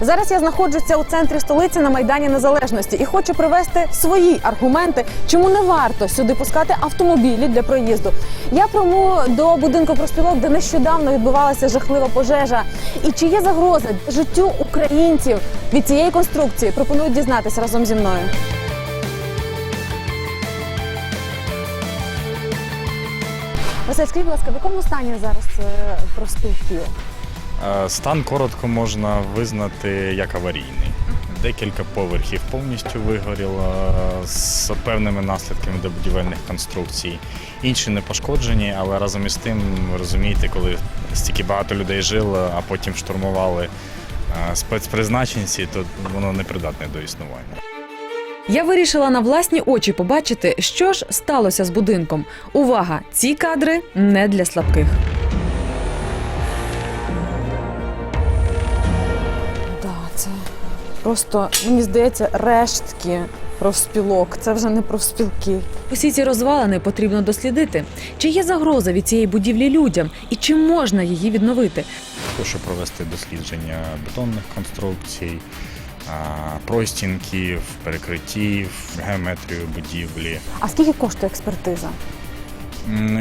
Зараз я знаходжуся у центрі столиці на майдані Незалежності і хочу привести свої аргументи, чому не варто сюди пускати автомобілі для проїзду. Я прямую до будинку проспілок, де нещодавно відбувалася жахлива пожежа. І чи є загроза життю українців від цієї конструкції? Пропоную дізнатися разом зі мною. Василь, скажіть, будь ласка, в якому стані зараз е, проспілки? Е, Стан коротко можна визнати як аварійний. Декілька поверхів повністю вигоріло е, з певними наслідками до будівельних конструкцій. Інші не пошкоджені, але разом із тим, розумієте, коли стільки багато людей жило, а потім штурмували е, спецпризначенці, то воно не придатне до існування. Я вирішила на власні очі побачити, що ж сталося з будинком. Увага! Ці кадри не для слабких. Просто мені здається рештки профспілок. Це вже не профспілки. Усі ці розвалини потрібно дослідити. Чи є загроза від цієї будівлі людям і чи можна її відновити? Прошу провести дослідження бетонних конструкцій, простінків, перекриттів, геометрію будівлі. А скільки коштує експертиза?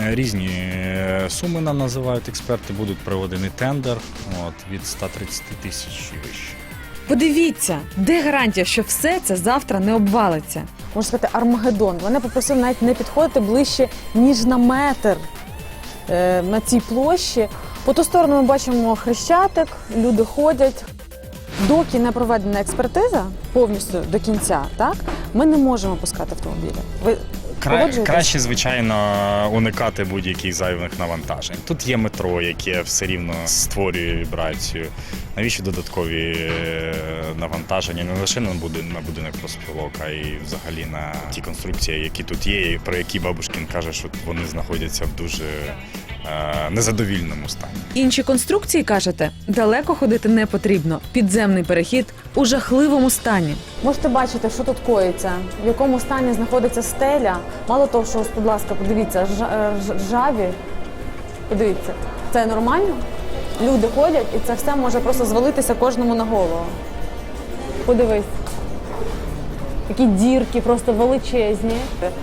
Різні е, суми нам називають експерти, будуть проведений тендер от, від 130 тисяч і вище. Подивіться, де гарантія, що все це завтра не обвалиться. Можна сказати, Армагеддон. Вони попросили навіть не підходити ближче ніж на метр е, на цій площі. По ту сторону ми бачимо хрещатик, люди ходять. Доки не проведена експертиза повністю до кінця, так ми не можемо пускати автомобілі. Ви Кра- краще, звичайно, уникати будь-яких зайвих навантажень. Тут є метро, яке все рівно створює вібрацію. Навіщо додаткові е, навантаження не лише на будинок, на будинок проспілок, а й взагалі на ті конструкції, які тут є, і про які Бабушкін каже, що вони знаходяться в дуже незадовільному стані. Інші конструкції кажете, далеко ходити не потрібно. Підземний перехід у жахливому стані. Можете бачити, що тут коїться, в якому стані знаходиться стеля. Мало того, що будь ласка, подивіться, е, ржаві. Подивіться, це нормально? Люди ходять, і це все може просто звалитися кожному на голову. Подивись. Такі дірки просто величезні.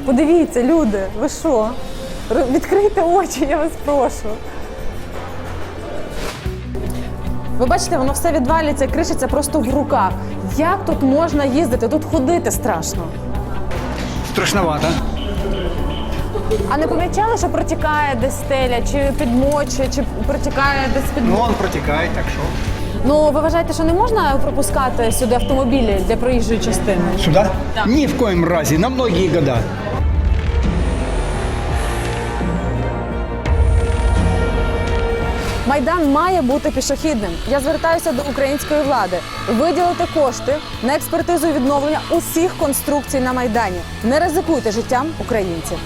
Подивіться, люди, ви що? Відкрийте очі, я вас прошу. Ви бачите, воно все відвалюється, кришиться просто в руках. Як тут можна їздити? Тут ходити страшно. Страшновато. А не помічали, що протікає десь стеля, чи підмочує, чи протікає десь під Ну, он протекает, так что. Ну ви вважаєте, що не можна пропускати сюди автомобілі для проїжджої частини? Сюда? Ни в коем разе, на многие года. Майдан має бути пішохідним. Я звертаюся до української влади виділити кошти на експертизу відновлення усіх конструкцій на майдані. Не ризикуйте життям українців.